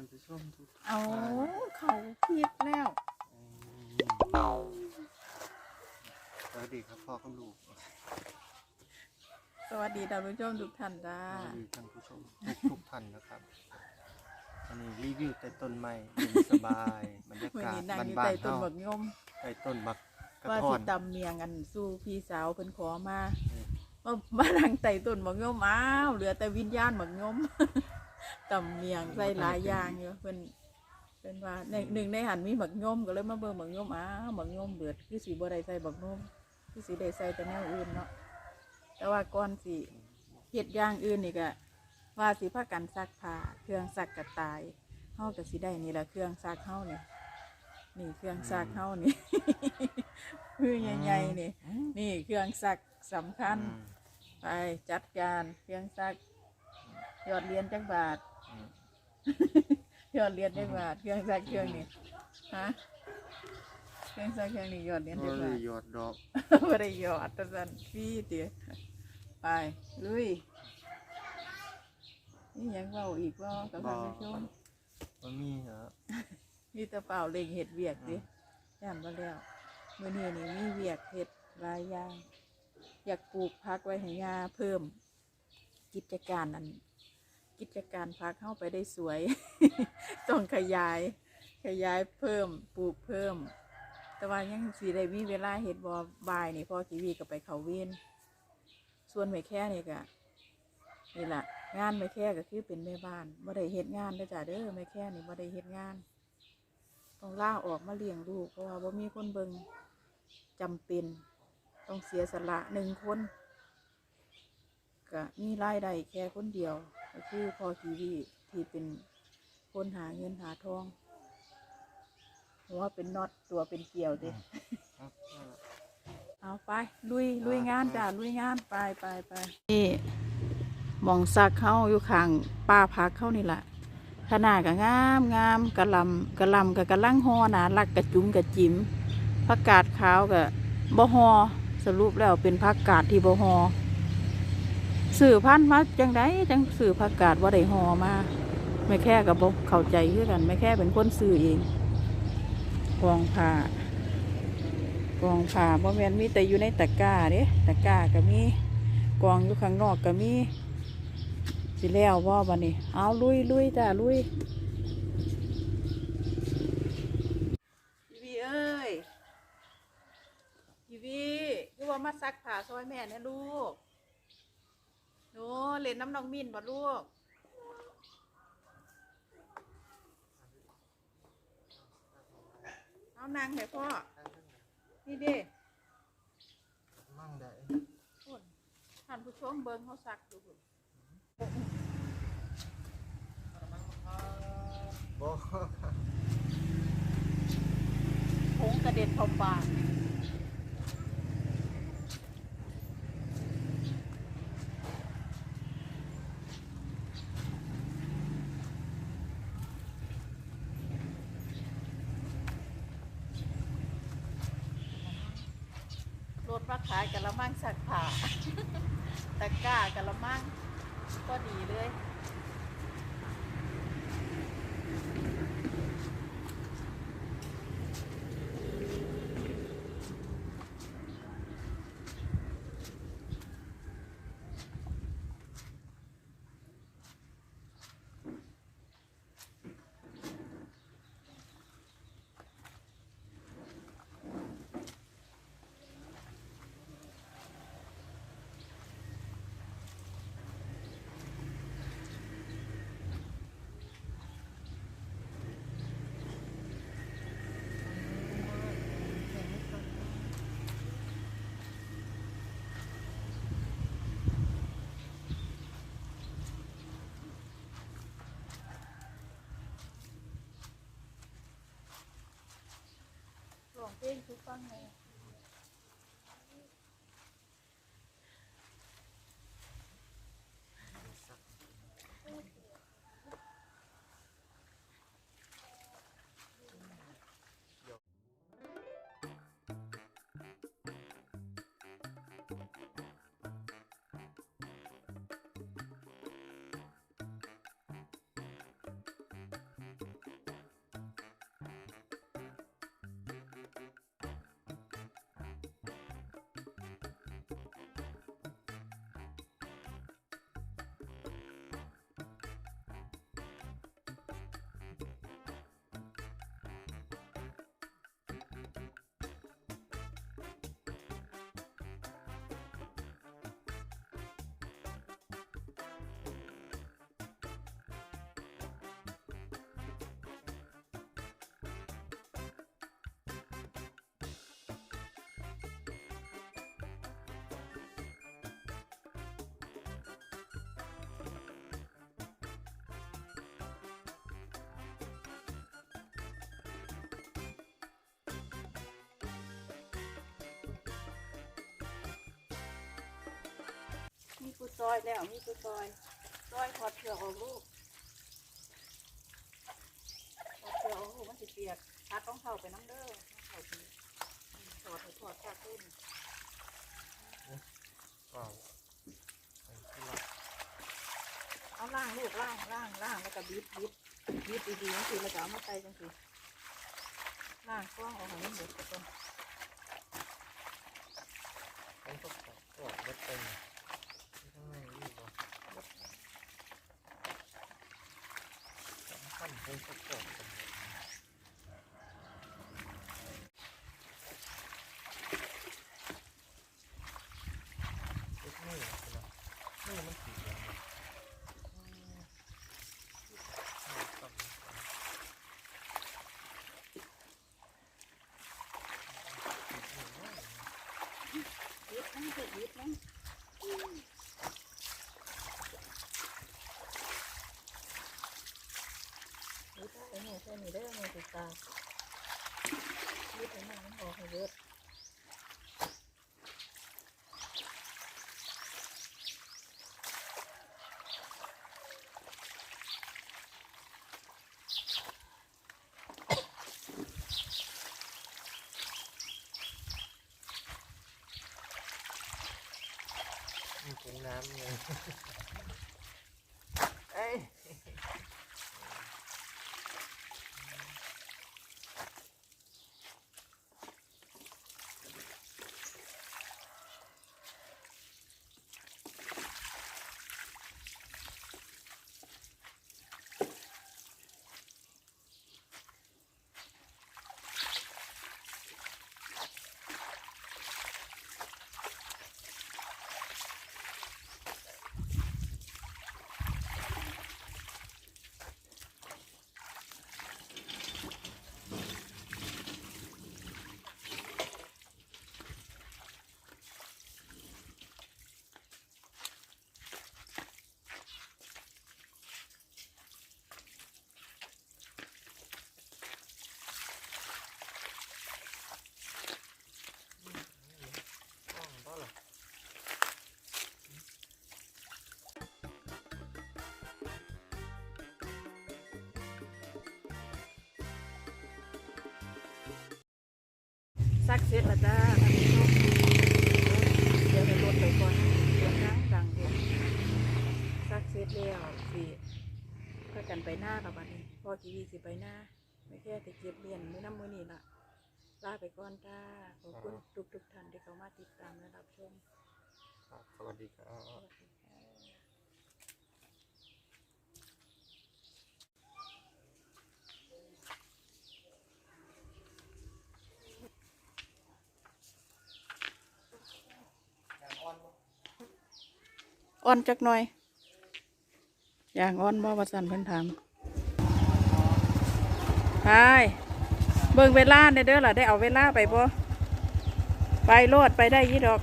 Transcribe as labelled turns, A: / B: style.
A: านผู้ชมทุก
B: เอาเขาผิดแล้ว
A: สวัสดีครับพ่อกับลูก
B: สวัสดีท่านผู้ชมทุกท่านจ้า
A: สวัสดีท่านผู้ชมทุกทุกท่านนะครับอันนี้รีวิวใต้ต้นไม้เย็นสบายบรรยา
B: เมื่อกา
A: ศ
B: นี้นั่งอยู่
A: บ้า
B: ใต้
A: นๆ
B: ต้น
A: เฮา
B: บักยม
A: ใต้ต้นบักกระ
B: ว่า
A: ท่อ
B: สิ
A: น
B: ตำเมียงกันสู้พี่สาวเพิ่นขอมา
A: อืม
B: มามานั่งใต้ต้นบักยมอ้าวเหลือแต่วิญญาณบักยม ตำเมียงใส่หลายอย่างอยู่เพิ่นเพิ่นว่าในหนึ่งในหันมีบักยมก็เลยมาเบิ่งบักยมอ้าวบักยมเดือดคือสิบ่ได้ใส่บักยมคือสิได้ใส่แต่แนวอื่นเนาะแต่ว่าก่อนสิเฮ็ดอย่างอื่นนี่ก็ว่าสิพากันซักผ้าเครื่องซักกระต่ายเฮาก็สิได้นี่แหละเครื่องซักเฮานี่นี่เครื่องซักเฮานี่คือใหญ่ๆนี่นี่เครื่องซักสำคัญ
A: อืม
B: ไปจัดการเครื่องซักยอดเหรียนจักบาท
A: อืม
B: ยอดเหรียนจักบาทเครื่องซักเครื่องนี้ฮะเครื่องซักเครื่องนี้ยอดเหรียน
A: บ่
B: จัก
A: ได้
B: บาท
A: หยอดดอก
B: ไม่ได้ยอดตะสันพี่เตี๋ยไปลุยนี่ยังเบาอีกเว่ากับท่านผู้ชม
A: มันมีเหรอ
B: นี่ตะเปล่าเล็งเห็ดเวียกดิย่านมาแล้วมื่อนี้นี่มีเวียกเห็ดหลายอย่าง อยากปลูกพักไว้ให้ยาเพิ่มกิจการนั้น กิจการพักเข้าไปได้สวย ต้องขยาย ขยายเพิ่มปลูกเพิ่ม แต่ว่ายังสีได้มีเวลาเห็ดบอบายนี่พ่อทีวีก็ไปเขาเวนส่วนไม่แค่นี่ก็นี่แหละงานไม่แค่ก็คือเป็นแม่บ้านไม่ได้เฮ็ดงานเด้จ้ะเด้อไม่แค่นี่ไม่ได้เฮ็ดงานต้องล่าออกมาเลี้ยงลูกเพราะว่าบ่มีคนเบิงจำเป็น ต้องเสียสละหนึ่งคนก็มีรายได้แค่คนเดียว ก็คือพอทีวีที่เป็นคนหาเงินหาทองหัวเป็นน็อตตัวเป็นเกลียวเด้
A: ครับ
B: เอาไปลุยลุยงานจ้าลุยงานไปไปไปนี่หมองซักเข้าอยู่ข้างป้าพักเข้านี่แหละขนาดก็งามงามกะหลำกะหลำกับกะลังหอหนาลักกะจุ้มกะจิ๋มผักกาดขาวกับบ่หอสรุปแล้วเป็นผักกาดที่บ่หอ สื่อพันธุ์มาจังไดจังสื่อผักกาดว่าได้หอมาไม่แค่กับบ่เข้าใจคือกัน ไม่แค่เป็นคนสื่อเองกองผ้ากองผ้าบ่แมนมีแต่อยู่ในตะกร้าเด้ตะกร้าก็มีกองอยู่ข้างนอกก็มีสิแล้วบ่บัดนี้ เอาลุยลุยจ้าลุยวีเอ้ยวีคือว่ามาซักผ้าซอยแม่นะลูก นูเล่นน้ำน้องมินบ่ลูกเอานางให้พ่อ นี่เด้
A: มั่งได้
B: พุ่นท่านผู้ชมเบิ่งเขาซักอยู่พุ่น
A: บ่
B: ผงกระเด็นเข้าปาก รถมาขายกะละมังสักผ่าตะกร้ากะละมังก็ดีเลย ร้อง เพลงทุกฟังเลย ซอยแล้วมีผู้ซอย ซอยถอดเชือกออกลูกถอดเชือกออกลูกมันสิเปียกพัดต้องเข้าไปน้ำเด้อต้องเข้าไปถอดให้ถอดจากขึ้น
A: ว้าวไปที่ละ
B: เอาล่างลูกล่างล่างล่างแล้วก็บีบบีบบีบดีๆจังสิแล้วก็เอามาใส่จังสิล่างกล้องออกให้มันเบิดก่อน
A: ต้องตกแต่ตัวเล็กเต็มข้างในนี่บ่สำคัญเป็นตกแต่กันเลยเล็กนี่นะนี่มันสีเหลืองเลยอืมเอาก่อน
B: บีบนั่นสิบีบนั่นบีบได้เนี่ยแค่นี้ได้อเนี่ยติดตาบีบให้ มันมันอ ซักเสร็จแล้วจ้าท่านผู้ชมเดี๋ยวไปลดไปก่อนเสียงดังดังเดี๋ยวซักเสร็จแล้วสิพากันไปหน้ากับบัดนี้พ่อกีวีสิไปหน้าไม่แค่แต่เก็บเรียนมือน้ำมือนี้ล่ะลาไปก่อนจ้าขอบคุณทุกทุกๆท่านที่เข้ามาติดตามและรับชม
A: ครับสวัสดีครับ
B: สวัสดีค่ะ อ่อนจักหน่อยอย่างอ่อนบ่ประสันเพิ่นถามไปเบิ่งเวลาเด้อเด้อล่ะได้เอาเวลาไปบ่ไปโลดไปได้ยี่ดอก